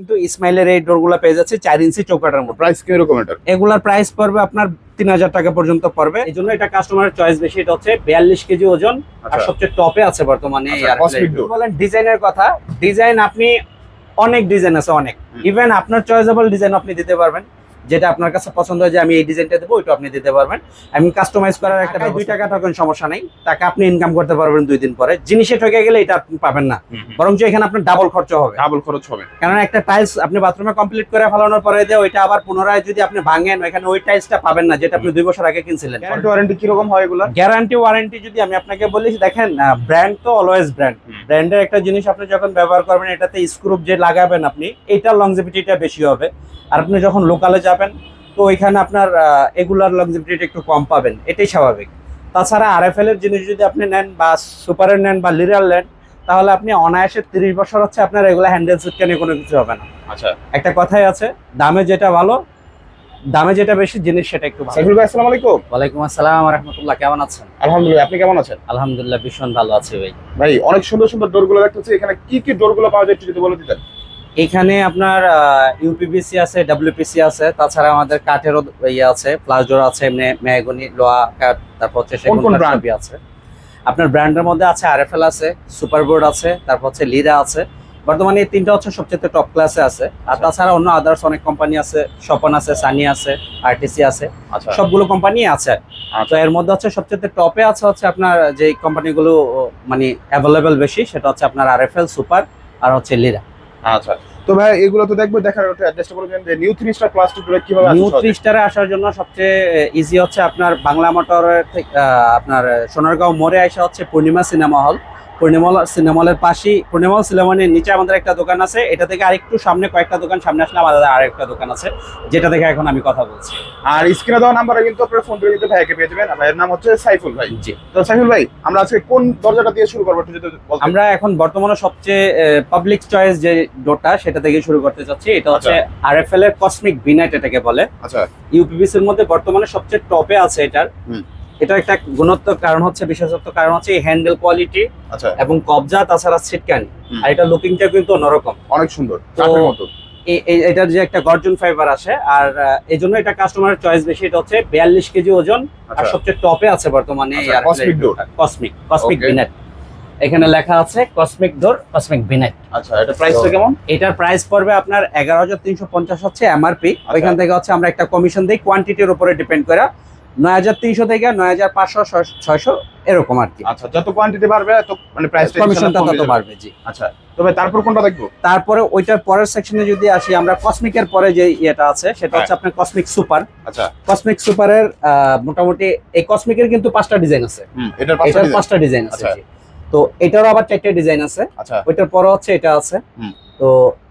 কিন্তু ইসমাইলের এই ডোরগুলো পেয়ে যাচ্ছে চার ইঞ্চি চৌকাটার মতো। প্রাইস কি এটা এগুলার প্রাইস পড়বে আপনার তিন হাজার টাকা পর্যন্ত পড়বে। এই জন্য এটা কাস্টমারের চয়েস বেশি। এটা হচ্ছে বিয়াল্লিশ কেজি ওজন আর আচ্ছা। সবচেয়ে টপে আছে বর্তমানে আচ্ছা। বলেন ডিজাইনের কথা। ডিজাইন আপনি অনেক ডিজাইন আছে অনেক। ইভেন আপনার চয়েসেবল ডিজাইন আপনি দিতে পারবেন। যেটা আপনার কাছে পছন্দ হয় যে আমি এই ডিজাইনটা দেবো ওইটা আপনি দিতে পারবেন। আমি কাস্টমাইজ করার একটা দুই টাকা ঠকেন সমস্যা নেই। টাকা আপনি ইনকাম করতে পারবেন দুই দিন পরে। জিনিসে ঠকে গেলে এটা আপনি পাবেন না। বরং এখানে আপনার ডাবল খরচ হবে। ডাবল খরচ হবে। কারণ একটা টাইলস আপনি বাথরুমে কমপ্লিট করে ফেলানোর পরে দিয়ে ওইটা আবার পুনরায় যদি আপনি ভাঙেন এখানে ওই টাইলসটা পাবেন না যেটা আপনি দুই বছর আগে কিনছিলেন। ওয়ারেন্টি কি রকম হয় এগুলা? গ্যারান্টি ওয়ারেন্টি যদি আমি আপনাকে বলি দেখেন ব্র্যান্ড তো অলওয়েজ ব্র্যান্ড ব্র্যান্ডের একটা জিনিস আপনি যখন ব্যবহার করবেন এটাতে স্ক্রুপ যে লাগাবেন আপনি এটার লংজিভিটিটা বেশি হবে। আর আপনি যখন লোকালে যাবেন তো ওইখানে আপনার এগুলার লংজিভিটিটা একটু কম পাবেন। এটাই স্বাভাবিক। তাছাড়া আরএফএল এর জিনিস যদি আপনি নেন বা সুপারের নেন বা লিরার নেন তাহলে আপনি অনায়াসে তিরিশ বছর হচ্ছে আপনার এগুলো হ্যান্ডেল সিটকানে কোনো কিছু হবে না। আচ্ছা। একটা কথাই আছে দামে যেটা ভালো দামে যেটা বেশি জিনিস সেটা একটু ভালো। সাইফুল ভাই আসসালামু আলাইকুম। ওয়ালাইকুম আসসালাম রহমতুল্লাহ কেমন আছেন? আলহামদুলিল্লাহ আপনি কেমন আছেন? আলহামদুলিল্লাহ ভীষণ ভালো আছি ভাই। ভাই অনেক সুন্দর সুন্দর ডোরগুলো দেখতেছি এখানে কি কি ডোরগুলো পাওয়া যায় একটু যদি বলে দিতেন। এখানে আপনার ইউপিবিসি আছে ডাব্লিউপিসি আছে তাছাড়া আমাদের কাঠেরও ইয়ে আছে প্লাজোর আছে এমনি মেহগনি লোহা কাঠ তারপর হচ্ছে সেগুন? আছে। আপনার ব্র্যান্ডের মধ্যে আছে আরএফএল আছে সুপারবোর্ড আছে তারপর হচ্ছে লিরা আছে। বর্তমানে এই তিনটা হচ্ছে সবচেয়ে টপ ক্লাসে আছে। আর তাছাড়া অন্য আদার্স অনেক কোম্পানি আছে স্বপন আছে সানি আছে আরটিসি আছে আচ্ছা। সবগুলো কোম্পানি আছে। তো আচ্ছা এর মধ্যে হচ্ছে সবচেয়ে টপে আছে হচ্ছে আপনার যে কোম্পানিগুলো মানে অ্যাভেলেবেল বেশি সেটা হচ্ছে আপনার আরএফএল সুপার আর হচ্ছে লিরা আচ্ছা। তো ভাই এগুলো তো দেখব দেখার একটা অ্যাড্রেসটা বলবেন যে new three star plus to কীভাবে নিউ থ্রি স্টারে আসার জন্য সবচেয়ে ইজি হচ্ছে আপনার বাংলা মোটর থেকে আপনার সোনারগাঁও মোড়ে আসা হচ্ছে পূর্ণিমা সিনেমা হল। পূর্ণিমা সিনেমা হলের পাশেই পূর্ণিমা সিনেমা হলের নিচে আমাদের একটা দোকান আছে। এটা থেকে আরেকটু সামনে কয়েকটা দোকান সামনে আসলে আমাদের আরেকটা দোকান আছে যেটা থেকে এখন আমি কথা বলছি। আর স্ক্রিনে দেওয়া নাম্বারে কিন্তু আপনারা ফোন করে দিতে ভাইকে পেয়ে যাবেন। ভাইয়ের নাম হচ্ছে সাইফুল ভাই। জি। তো সাইফুল ভাই আমরা আজকে কোন দরজাটা দিয়ে শুরু করব যদি। আমরা এখন বর্তমানে সবচেয়ে পাবলিক চয়েস যে ডোরটা সেটা থেকে শুরু করতে চাচ্ছি। এটা হচ্ছে আরএফএল এর কসমিক বিনাইট এটাকে বলে। আচ্ছা। ইউপিবিসি এর মধ্যে বর্তমানে সবচেয়ে টপে আছে এটার। হুম। এটা একটা গুণত্ব কারণ হচ্ছে বিশেষত্ব কারণ হচ্ছে হ্যান্ডেল কোয়ালিটি আচ্ছা। এবং কবজা তাছাড়া সিটকানি আর এটা লুকিংটা কিন্তু অন্যরকম। অনেক সুন্দর কাঠের মতো। এটার যে একটা গর্জন ফাইবার আসে আর এই জন্য এটা কাস্টমারের চয়েস বেশি এটা হচ্ছে বিয়াল্লিশ কেজি ওজন আর আচ্ছা। সবচেয়ে টপে আছে বর্তমানে। কসমিক কসমিক বিনেট এখানে লেখা আছে কসমিক ডোর কসমিক বিনেট আচ্ছা এটা প্রাইসটা কেমন? এটার প্রাইস পড়বে আপনার এগারো হাজার তিনশো পঞ্চাশ হচ্ছে এমআরপি আচ্ছা। ওইখান থেকে হচ্ছে আমরা একটা কমিশন দিই কোয়ান্টিটির উপরে ডিপেন্ড করে নয় হাজার তিনশো থেকে নয় হাজার পাঁচশো ছয়শো এরকম আর কি। আচ্ছা যত কোয়ান্টিটি বাড়বে তত মানে কমিশনটা তত বাড়বে জি। আচ্ছা তবে তারপর কোনটা দেখব? তারপরে ওইটার পরের সেকশনে যদি আসি আমরা কসমিকের পরে যে ইয়েটা আছে সেটা হচ্ছে আপনার কসমিক সুপার আচ্ছা। কসমিক সুপারের মোটামুটি এই কসমিকের কিন্তু পাঁচটা ডিজাইন আছে। এটার পাঁচটা ডিজাইন আছে আচ্ছা। তো এটারও আবার চারটে ডিজাইন আছে। আচ্ছা। ওইটার পরে হচ্ছে এটা আছে। তো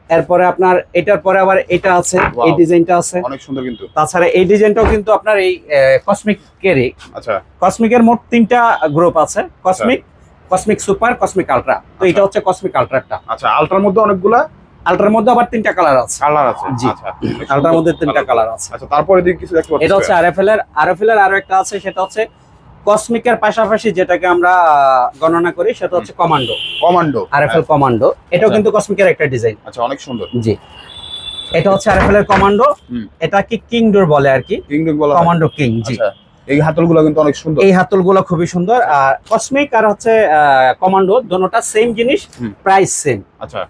এরপরে আপনার এটার পরে আবার এটা আছে এই ডিজাইনটা আছে। অনেক সুন্দর কিন্তু। তাছাড়া এই ডিজাইনটাও কিন্তু আপনার এই কসমিকেরই আচ্ছা। কসমিকের মোট তিনটা গ্রুপ আছে cosmic cosmic super cosmic ultra তো এটা হচ্ছে কসমিক আলট্রাটা আচ্ছা আলট্রার মধ্যে অনেকগুলা? আলট্রার মধ্যে আবার তিনটা কালার আছে। কালার আছে। জি। আচ্ছা আলট্রার মধ্যে তিনটা কালার আছে। আচ্ছা তারপরে কিছু দেখতে পাচ্ছি। এটা হচ্ছে আরএফএল এর আরএফএল এর আরও একটা আছে সেটা হচ্ছে কসমিকের পাশাপাশি যেটাকে আমরা গণনা করি সেটা হচ্ছে কমান্ডো কমান্ডো আরএফএল কমান্ডো এটাও আচ্ছা। কিন্তু কসমিকের একটা ডিজাইন আচ্ছা অনেক সুন্দর। জি। এটা হচ্ছে আরএফএল এর কমান্ডো। এটা কি কিং ডোর বলে আর কি। কিংডম বলা। Commando king ji. আচ্ছা। এই হাতলগুলো কিন্তু অনেক সুন্দর। এই হাতলগুলো খুবই সুন্দর। আর কসমিক আর হচ্ছে কমান্ডো দুটোটা সেম জিনিস প্রাইস সেম আচ্ছা।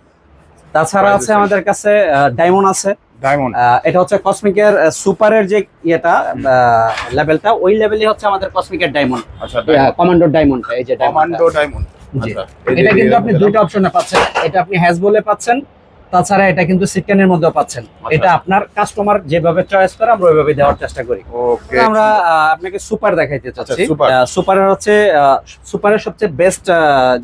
তাছাড়া আছে আমাদের কাছে ডায়মন্ড আছে। ডায়মন্ড এটা হচ্ছে কসমিকের সুপারের যে ইয়েটা লেভেলটা ওই লেভেলই হচ্ছে আমাদের কসমিকের ডায়মন্ড আচ্ছা কমান্ডোর ডায়মন্ডটা এই যে কমান্ডো ডায়মন্ড ডায়মন্ড আচ্ছা এটা কিন্তু আপনি দুইটা অপশনে পাচ্ছেন। এটা আপনি হ্যাজ বলে পাচ্ছেন তাছাড়া এটা কিন্তু সিটকানের মধ্যেও পাচ্ছেন। আচ্ছা। এটা আপনার কাস্টমার যেভাবে চয়েস করে আমরা ওইভাবে দেওয়ার চেষ্টা করি। আমরা আপনাকে সুপার দেখাইতে চাচ্ছি। আচ্ছা, super। সুপারের হচ্ছে সুপারের সবচেয়ে বেস্ট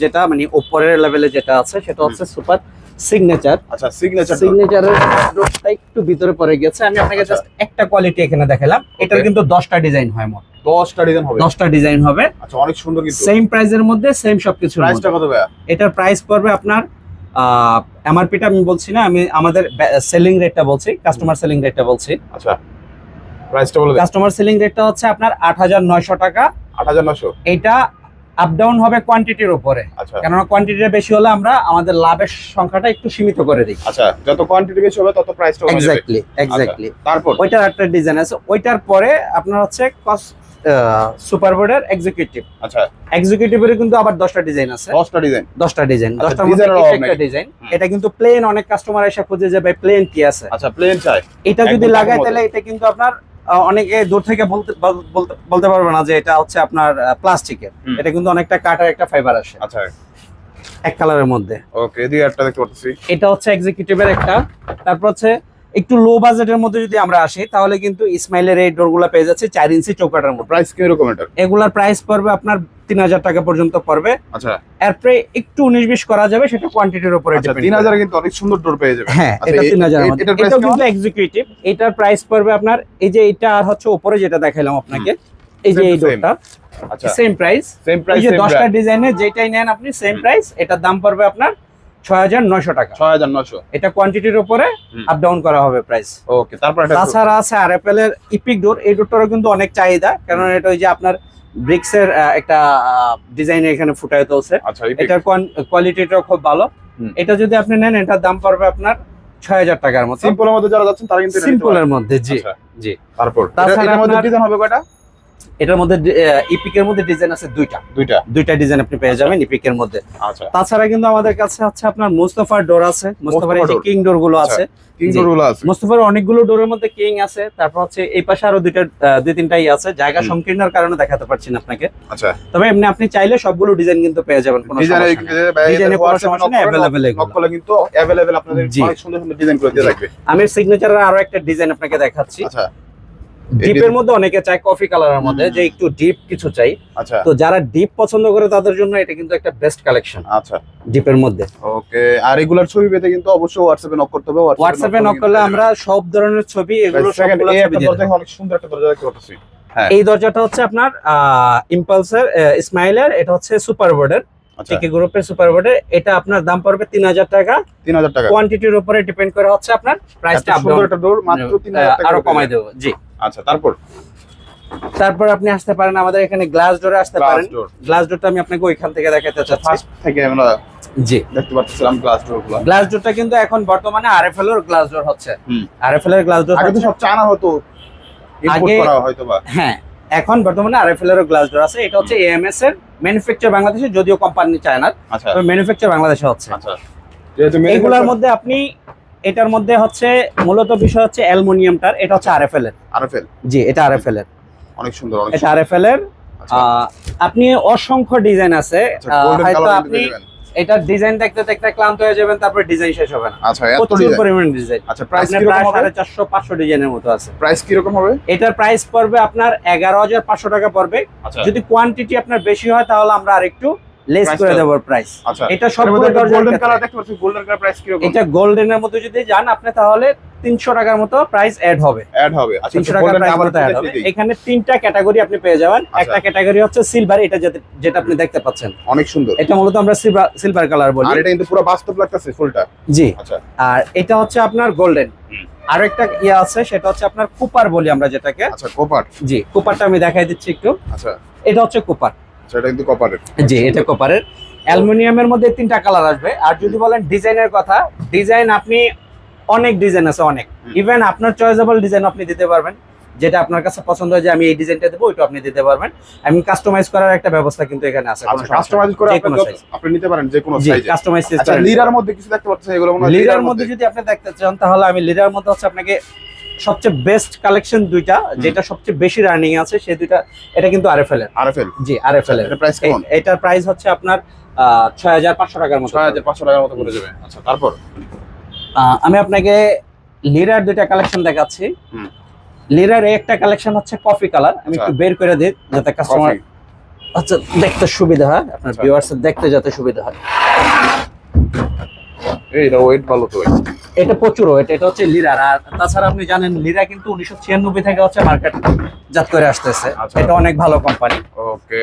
যেটা মানে উপরের লেভেলে যেটা আছে সেটা হচ্ছে সুপার সিগনেচার আচ্ছা সিগনেচার সিগনেচারের ড্রপটা একটু ভিতরে পড়ে গেছে। আমি আপনাকে আচ্ছা। জাস্ট একটা কোয়ালিটি এখানে দেখালাম। এটার কিন্তু দশটা ডিজাইন হয় মোট। 10টা ডিজাইন হবে। দশটা ডিজাইন হবে। আচ্ছা অনেক সুন্দর কিন্তু। সেম প্রাইসের মধ্যে সেম সবকিছু প্রাইসটা কত ভাইয়া? এটার প্রাইস পড়বে আপনার এমআরপিটা আমি বলছি না আমি আমাদের সেলিং রেটটা বলছি কাস্টমার সেলিং রেটটা বলছি। আচ্ছা প্রাইসটা বলে দেন। কাস্টমার সেলিং রেটটা হচ্ছে আপনার আট হাজার নয়শো টাকা। 8900 এটা আপ ডাউন হবে কোয়ান্টিটির উপরে। আচ্ছা। কেননা কোয়ান্টিটিটা বেশি হলে আমরা আমাদের লাভের সংখ্যাটা একটু সীমিত করে দিই। আচ্ছা যত কোয়ান্টিটি বেশি হবে তত প্রাইসটা এক্স্যাক্টলি এক্স্যাক্টলি তারপর? ওইটার একটা ডিজাইন আছে। ওইটার পরে আপনার হচ্ছে সুপার বোর্ডের এক্সিকিউটিভ আচ্ছা। এক্সিকিউটিভের কিন্তু আবার দশটা ডিজাইন আছে। 10টা ডিজাইন দশটা ডিজাইন আচ্ছা, দশটার মধ্যে একটা ডিজাইন এটা কিন্তু প্লেন অনেক কাস্টমার এসে খুঁজে যে ভাই প্লেন কি আছে? আচ্ছা প্লেন চাই। এটা যদি লাগায় তাহলে এটা কিন্তু আপনার অনেকে দূর থেকে বলতে বল- বলতে পারবে না যে এটা হচ্ছে আপনার প্লাস্টিকের। এটা কিন্তু অনেকটা কাটার একটা ফাইবার আসে। আচ্ছা। এক কালারের মধ্যে। ওকে এদিকে একটা দেখতে পাচ্ছি এটা হচ্ছে এক্সিকিউটিভের একটা। তারপর হচ্ছে একটু লো বাজেটের মধ্যে যদি আমরা আসি তাহলে কিন্তু ইসমাইলের এই ডোরগুলো পেয়ে যাচ্ছে চার ইঞ্চি চৌকাটার মধ্যে। প্রাইস কি এটা এগুলার প্রাইস পড়বে আপনার তিন হাজার টাকা পর্যন্ত পড়বে। আচ্ছা। এরপরে একটু উনিশ বিশ করা যাবে সেটা কোয়ান্টিটির উপরে আচ্ছা তিন হাজার কিন্তু অনেক সুন্দর ডোর পেয়ে যাবে। হ্যাঁ আচ্ছা, এটা তিন হাজার এ- এটার price এটাও কেমন? কিন্তু এক্সিকিউটিভ এটার প্রাইস পড়বে আপনার এই যে এটা আর হচ্ছে উপরে যেটা দেখাইলাম আপনাকে এই যে এই ডোরটা আচ্ছা। সেম প্রাইস সেম প্রাইস এই যে দশটা ডিজাইনের যেটাই নেন আপনি সেম প্রাইস এটার দাম পড়বে আপনার ছয় হাজার নয়শো টাকা। 6900 এটা কোয়ান্টিটির উপরে আপ ডাউন করা হবে প্রাইস ওকে তারপর তাছাড়া আছে আর এর ইপিক ডোর এই ডোরটারও কিন্তু অনেক চাহিদা কারণ এটা ওই যে আপনার ব্রিক্স এর আহ, একটা ডিজাইন এখানে ফুটায় তুলছে। আচ্ছা এটার কোয়ালিটিটাও খুব ভালো। এটা যদি আপনি নেন এটার দাম পড়বে আপনার ছয় হাজার টাকার মতো। সিম্পলের মধ্যে যারা যাচ্ছেন তারা কিন্তু সিম্পলের মধ্যে জি আচ্ছা, জি। তারপর? তাছাড়া মধ্যে ডিজাইন হবে কয়টা? এটার মধ্যে ইপিকের মধ্যে ডিজাইন আছে দুইটা দুইটা দুইটা ডিজাইন আপনি পেয়ে যাবেন ইপিকের মধ্যে আচ্ছা তাছাড়া কিন্তু আমাদের কাছে হচ্ছে আপনার মুস্তফার ডোর আছে মুস্তফার এই যে door। কিং ডোর গুলো আচ্ছা। আছে কিং জি। ডোরগুলো আছে মুস্তফার অনেকগুলো ডোরের মধ্যে কিং আছে তারপর হচ্ছে এই পাশে আরো দুইটা আহ, দুই তিনটাই আছে জায়গা হুম। সংকীর্ণের কারণে দেখাতে পারছি না আপনাকে আচ্ছা তবে এমনি আপনি চাইলে সবগুলো ডিজাইন কিন্তু পেয়ে যাবেন কোনো ডিজাইনের সমস্যা নেই। ডিজাইনের কোনো সমস্যা নেই, available এগুলো। নক করলে কিন্তু अवेलेबल আপনাদের জি। অনেক সুন্দর সুন্দর ডিজাইন করে দিয়ে রাখবে আমি সিগনেচারের আরো একটা ডিজাইন আপনাকে দেখাচ্ছি আচ্ছা ডিপের মধ্যে অনেকে চায় কফি কালারের মধ্যে যে একটু ডিপ কিছু চাই। আচ্ছা। তো যারা ডিপ পছন্দ করে তাদের জন্য এটা কিন্তু একটা বেস্ট কালেকশন আচ্ছা। ডিপের মধ্যে। ওকে আর রেগুলার ছবি পেতে কিন্তু অবশ্যই হোয়াটসঅ্যাপে নক করতে হবে হোয়াটসঅ্যাপে নক করলে আমরা সব ধরনের ছবি এগুলো সবগুলো এই ছবি দিয়ে দেব। অনেক সুন্দর একটা দরজা দেখতে পাচ্ছি হ্যাঁ। এই দরজাটা হচ্ছে আপনার ইম্পালসের স্মাইলের এটা হচ্ছে সুপার বোর্ডের টিকে গ্রুপের সুপার বোর্ডের এটা আপনার দাম পড়বে তিন হাজার টাকা। 3000 টাকা। কোয়ান্টিটির উপরে ডিপেন্ড করে হচ্ছে আপনার প্রাইসটা আপ সুন্দর মাত্র 3000 টাকা আরও কমাই। দেবো জি। আচ্ছা তারপর? তারপর আপনি আসতে পারেন আমাদের এখানে গ্লাস ডোরে আসতে গ্লাস পারেন। ডোর গ্লাস ডোরটা আমি আপনাকে ওইখান থেকে দেখাতে চাচ্ছি। ফার্স্ট থেকে আমরা জি। দেখতে পাচ্ছিলাম গ্লাস ডোরগুলো। গ্লাস ডোরটা কিন্তু এখন বর্তমানে আরএফএল এর গ্লাস ডোর হচ্ছে। আরএফএল এর গ্লাস ডোর আগে তো সব চায়না হতো ইম্পোর্ট আগে- করা হয়তো বা হ্যাঁ এখন বর্তমানে আরএফএল এর গ্লাস ডোর আছে। এটা হচ্ছে এএমএস এর ম্যানুফ্যাকচার বাংলাদেশে যদিও কোম্পানি চায় না আচ্ছা। তবে ম্যানুফ্যাকচার বাংলাদেশে হচ্ছে। আচ্ছা। যেহেতু এগুলোর মধ্যে আপনি এটার মধ্যে হচ্ছে মূলত বিষয় হচ্ছে অ্যালুমিনিয়ামটার এটা হচ্ছে আরএফএল এর। আরএফএল? জি এটা আরএফএল এর। অনেক সুন্দর অনেক এটা আরএফএল এর। আচ্ছা। আপনি অসংখ্য ডিজাইন আছে। আচ্ছা হয়তো আপনি এটার ডিজাইন দেখতে দেখতে ক্লান্ত হয়ে যাবেন তারপর ডিজাইন শেষ হবে না। আচ্ছা এত ডিজাইন। পরিমাণ ডিজাইন। আচ্ছা প্রাইস কি রকম হবে? সাড়ে চারশো পাঁচশো ডিজাইনের মতো আছে। প্রাইস কি রকম হবে? এটার প্রাইস পড়বে আপনার এগারো হাজার পাঁচশো টাকা পড়বে। আচ্ছা। যদি কোয়ান্টিটি আপনার বেশি হয় তাহলে আমরা আরেকটু লেস করে প্রাইস আচ্ছা এটা গোল্ডেন কালার দেখতে পাচ্ছি গোল্ডেন কালার প্রাইস কি রকম এটা গোল্ডেনের মধ্যে যদি যান আপনি তাহলে তিনশো টাকার মতো প্রাইস অ্যাড হবে। অ্যাড হবে। আচ্ছা তিনশো টাকার প্রাইস মতো অ্যাড হবে। এখানে তিনটা ক্যাটাগরি আপনি পেয়ে যাবেন। আচ্ছা। একটা ক্যাটাগরি হচ্ছে সিলভার এটা যেটা- যেটা আপনি দেখতে পাচ্ছেন। অনেক সুন্দর। এটা মূলত আমরা সিলভার সিলভার কালার বলি। আর এটা কিন্তু পুরো বাস্তব লাগতেছে ফুলটা। জি। আচ্ছা। আর এটা হচ্ছে আপনার গোল্ডেন আর একটা ইয়ে আছে সেটা হচ্ছে আপনার কুপার বলি আমরা যেটাকে। আচ্ছা কপার জি কুপারটা আমি দেখাই দিচ্ছি একটু। আচ্ছা। এটা হচ্ছে কুপার এটা কিন্তু কপারের জি এটা কপারের অ্যালুমিনিয়ামের মধ্যে তিনটা কালার আসবে। আর যদি বলেন ডিজাইনের কথা ডিজাইন আপনি অনেক ডিজাইন আছে অনেক। ইভেন আপনার চয়েসেবল ডিজাইন আপনি দিতে পারবেন। যেটা আপনার কাছে পছন্দ হয় যে আমি এই ডিজাইনটা দেবো ওইটা আপনি দিতে পারবেন। আমি কাস্টমাইজ করার একটা ব্যবস্থা কিন্তু এখানে আছে কোনো আচ্ছা কাস্টমাইজ করে আপনি নিতে পারেন যে কোনো সাইজে কাস্টমাইজ আচ্ছা লিরার মধ্যে কিছু দেখতে পাচ্ছেন এগুলো মনে লিরার মধ্যে যদি আপনি দেখতে চান তাহলে আমি লিরার মধ্যে হচ্ছে আপনাকে সবচেয়ে বেস্ট কালেকশন দুইটা যেটা সবচেয়ে বেশি রানিং আছে সেই দুইটা এটা কিন্তু আরএফএল এর। আরএফএল জি আরএফএল এর। এটা প্রাইস কেমন? এটার প্রাইস হচ্ছে আপনার ছয় হাজার পাঁচশো টাকার মতো ছয় হাজার পাঁচশো টাকার মতো করে যাবে আচ্ছা তারপর? আমি আপনাকে লিরার দুইটা কালেকশন দেখাচ্ছি। লিরার একটা কালেকশন হচ্ছে কফি কালার আমি একটু আচ্ছা। বের করে দিই যাতে কাস্টমার আচ্ছা দেখতে সুবিধা হয়। আপনার আচ্ছা। ভিউয়ার্স দেখতে যাতে সুবিধা হয়। এই এটা ওয়েট ভালো তো। এটা প্রচুর এটা এটা হচ্ছে লিরার আর তাছাড়া আপনি জানেন লিরা কিন্তু উনিশশো ছিয়ানব্বই থেকে হচ্ছে মার্কেট জাত করে আসতেছে। আচ্ছা। এটা অনেক ভালো কোম্পানি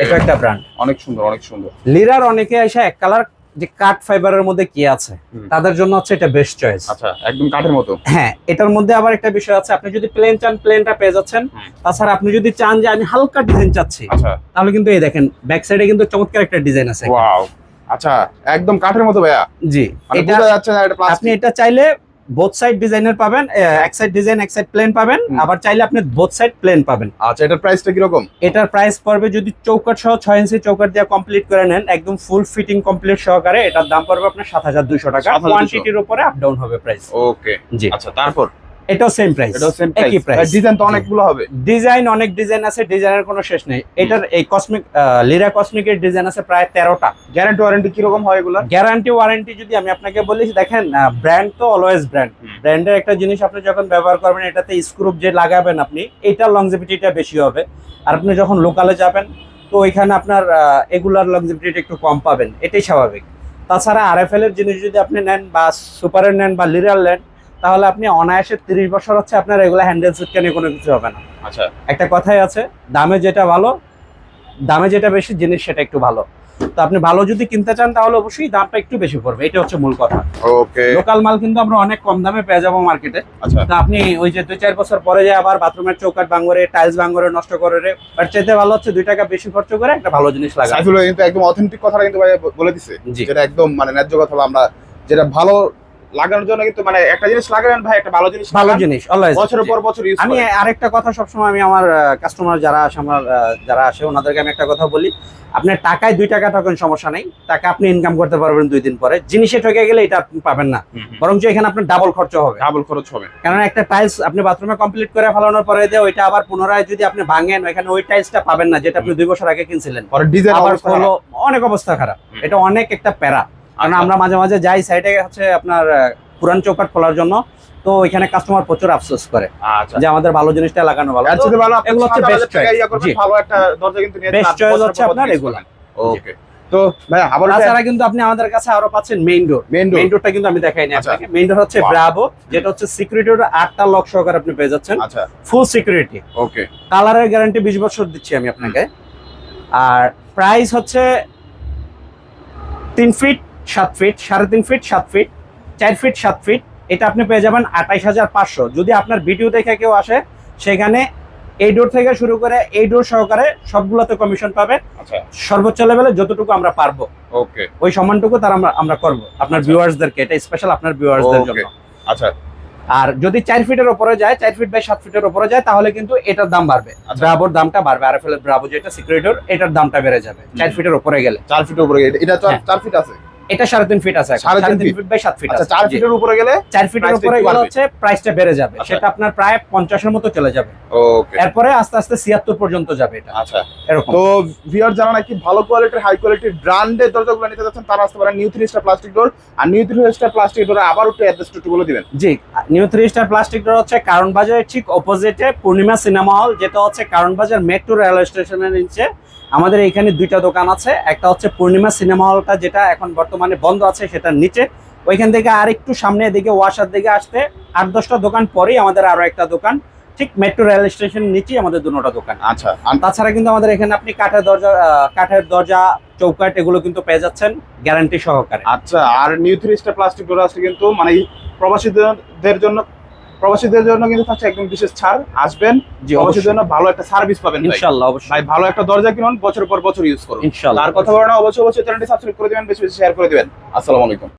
এটা একটা ব্র্যান্ড অনেক সুন্দর অনেক সুন্দর। লিরার অনেকে এসে এক কালার যে কাঠ ফাইবারের মধ্যে কি আছে তাদের জন্য হচ্ছে এটা বেস্ট চয়েস আচ্ছা একদম কাঠের মতো। হ্যাঁ এটার মধ্যে আবার একটা বিষয় আছে। আপনি যদি প্লেন চান প্লেনটা পেয়ে যাচ্ছেন। তাছাড়া আপনি যদি চান যে আমি হালকা ডিজাইন চাচ্ছি আচ্ছা। তাহলে কিন্তু এই দেখেন ব্যাক সাইডে কিন্তু চমৎকার একটা ডিজাইন আছে। ওয়াও আচ্ছা একদম কাঠের মতো ভাইয়া। জি মানে এটা যাচ্ছে না এটা আপনি এটা চাইলে বোথ সাইড ডিজাইনের পাবেন এক সাইড ডিজাইন এক সাইড প্লেন পাবেন আবার চাইলে আপনি বোথ সাইড প্লেন পাবেন। আচ্ছা এটার প্রাইসটা কীরকম? এটার প্রাইস পড়বে যদি চৌকাট সহ ছয় ইঞ্চি চৌকাট দিয়ে কমপ্লিট করে নেন একদম ফুল ফিটিং কমপ্লিট সহকারে এটার দাম পড়বে আপনার সাত হাজার দুশো টাকা। 7,200 কোয়ান্টিটির উপরে আপ ডাউন হবে প্রাইস ওকে জি। আচ্ছা তারপর? এটাও সেম প্রাইস এটাও সেম একই প্রাইস প্রাইস ডিজাইন তো অনেকগুলো হবে। ডিজাইন অনেক ডিজাইন আছে ডিজাইনের কোনো শেষ নেই। এটার এই কসমিক লিরা কসমিকের ডিজাইন আছে প্রায় তেরোটা। গ্যারান্টি ওয়ারেন্টি কীরকম হয় এগুলা গ্যারান্টি ওয়ারেন্টি যদি আমি আপনাকে বলি দেখেন ব্র্যান্ড তো অলওয়েজ ব্র্যান্ড ব্র্যান্ডের একটা জিনিস আপনি যখন ব্যবহার করবেন এটাতে স্ক্রুপ যে লাগাবেন আপনি এটার লংজিভিটিটা বেশি হবে। আর আপনি যখন লোকালে যাবেন তো ওইখানে আপনার এগুলার লংজিভিটিটা একটু কম পাবেন। এটাই স্বাভাবিক। তাছাড়া আর এফ এর জিনিস যদি আপনি নেন বা সুপারের নেন বা লিরাল নেন তাহলে আপনি অনায়াসে তিরিশ বছর হচ্ছে আপনার এগুলো হ্যান্ডেল সুটকে নিয়ে কোনো কিছু হবে না। আচ্ছা। একটা কথাই আছে দামে যেটা ভালো দামে যেটা বেশি জিনিস সেটা একটু ভালো। তো আপনি ভালো যদি কিনতে চান তাহলে অবশ্যই দামটা একটু বেশি পড়বে এটা হচ্ছে মূল কথা। ওকে লোকাল মাল কিন্তু আমরা অনেক কম দামে পেয়ে যাব মার্কেটে আচ্ছা। তো আপনি ওই যে দুই চার বছর পরে যে আবার বাথরুমের চৌকাট ভাঙ্গরে টাইলস ভাঙ্গরে নষ্ট করে রে বাট চাইতে ভালো হচ্ছে দুই টাকা বেশি খরচ করে একটা ভালো জিনিস লাগা কিন্তু একদম অথেন্টিক কথাটা কিন্তু ভাই বলে দিছে যেটা একদম মানে ন্যায্য কথা আমরা যেটা ভালো লাগানোর জন্য কিন্তু মানে একটা জিনিস লাগাবেন ভাই একটা ভালো জিনিস ভালো জিনিস অলওয়েজ বছরের পর বছর ইউজ আমি আরেকটা কথা সবসময় আমি আমার কাস্টমার যারা আসে আমার যারা আসে ওনাদেরকে আমি একটা কথা বলি। আপনার টাকায় দুই টাকা ঠকেন সমস্যা নেই। টাকা আপনি ইনকাম করতে পারবেন দুই দিন পরে। জিনিসে ঠকে গেলে এটা আপনি পাবেন না। বরং এখানে আপনার ডাবল খরচ হবে। ডাবল খরচ হবে। কারণ একটা টাইলস আপনি বাথরুমে কমপ্লিট করে ফেলানোর পরে দিয়ে ওইটা আবার পুনরায় যদি আপনি ভাঙেন এখানে ওই টাইলসটা পাবেন না যেটা আপনি দুই বছর আগে কিনছিলেন। পরে ডিজাইন হলো অনেক অবস্থা খারাপ। এটা অনেক একটা প্যারা। কারণ আচ্ছা। আমরা মাঝে মাঝে যাই সাইডে হচ্ছে আপনার পুরান চৌকাট খোলার জন্য। তো ওইখানে কাস্টমার প্রচুর আফসোস করে আচ্ছা। যে আমাদের ভালো জিনিসটা লাগানো ভালো। এগুলো হচ্ছে 7,000 best টাকা choice। করবেন, জি। ভালো একটা দরজা কিন্তু Best যান, হচ্ছে আপনার এগুলা। ওকে তো ভাই আবার তাছাড়া কিন্তু আপনি আমাদের কাছে আরও পাচ্ছেন মেইন ডোর মেইন মেইন ডোরটা কিন্তু আমি দেখাইনি আচ্ছা। আপনাকে। মেইন ডোর হচ্ছে ব্রাভো যেটা হচ্ছে সিকিউরিটির আটটা লক সহকারে আপনি পেয়ে যাচ্ছেন। আচ্ছা। ফুল সিকিউরিটি ওকে কালারের গ্যারান্টি বিশ বছর দিচ্ছি আমি আপনাকে। আর প্রাইস হচ্ছে তিন ফিট সাত ফিট সাড়ে তিন ফিট সাত ফিট চার ফিট সাত ফিট এটা আপনি পেয়ে যাবেন আঠাইশ হাজার পাঁচশো। যদি আপনার ভিডিও দেখে কেউ আসে সেখানে এই ডোর থেকে শুরু করে এই ডোর সহকারে সবগুলোতে কমিশন পাবে। আচ্ছা। সর্বোচ্চ লেভেলে যতটুকু আমরা পারব। ওকে ওই সম্মানটুকু তার আমরা আমরা করব। আপনার আচ্ছা। ভিউয়ার্সদেরকে এটা স্পেশাল আপনার ভিউয়ার্সদের. জন্য। আচ্ছা। আর যদি চার ফিটের উপরে যায় চার ফিট বাই সাত ফিটের উপরে যায় তাহলে কিন্তু এটার দাম বাড়বে। আচ্ছা। ব্রাভোর দামটা বাড়বে। আর এফ ব্রাভো যেটা সিকিউরিটির এটার দামটা বেড়ে যাবে। চার ফিটের উপরে গেলে। চার ফিটের উপরে এটা হ্যাঁ। চার ফিট আছে? এটা সাড়ে তিন ফিট আছে সাড়ে তিন সাড়ে তিন feet? ফিট বাই সাত ফিট আচ্ছা আছে। চার ফিটের উপরে গেলে চার ফিটের উপরে গেলে হচ্ছে প্রাইসটা বেড়ে যাবে। আচ্ছা। সেটা আপনার প্রায় পঞ্চাশের মতো চলে যাবে। এরপরে আস্তে আস্তে ছিয়াত্তর পর্যন্ত যাবে এটা। আচ্ছা। এরকম। তো ভিউয়ার যারা নাকি ভালো কোয়ালিটির হাই কোয়ালিটির ব্র্যান্ডের দরজাগুলো নিতে যাচ্ছেন তারা আসতে পারেন new three star plastic door আর new three star plastic door আবার একটু অ্যাড্রেস একটু বলে দিবেন। জি new three star plastic door হচ্ছে কারণ বাজারের ঠিক অপোজিটে পূর্ণিমা সিনেমা হল যেটা হচ্ছে কারণ বাজার মেট্রো রেলওয়ে স্টেশনের নিচে। আমাদের এখানে দুইটা দোকান আছে। একটা হচ্ছে পূর্ণিমা সিনেমা হলটা যেটা এখন বর্তমানে বন্ধ আছে সেটার নিচে। ওইখান থেকে আর একটু সামনের দিকে ওয়াসার দিকে আসতে আট দশটা দোকান পরেই আমাদের আরও একটা দোকান। ঠিক মেট্রো রেল স্টেশন নিচেই আমাদের দুটো দোকান। আচ্ছা আর তাছাড়া কিন্তু আমাদের এখানে আপনি কাঠের দরজা কাঠের দরজা চৌকাট এগুলো কিন্তু পেয়ে যাচ্ছেন গ্যারান্টি সহকারে। আচ্ছা আর new three star plastic door কিন্তু মানে প্রবাসীদের জন্য প্রবাসীদের জন্য কিন্তু থাকছে একদম বিশেষ ছাড়। আসবেন জি প্রবাসীদের জন্য ভালো একটা সার্ভিস পাবেন ইনশাআল্লাহ ইনশাল্লাহ অবশ্যই। ভাই ভালো একটা দরজা কিনুন বছর পর বছর ইউজ করুন। ইনশাআল্লাহ আর কথা বলে না অবশ্যই অবশ্যই চ্যানেলটি সাবস্ক্রাইব করে দিবেন বেশি বেশি শেয়ার করে দিবেন। আসসালামু আলাইকুম।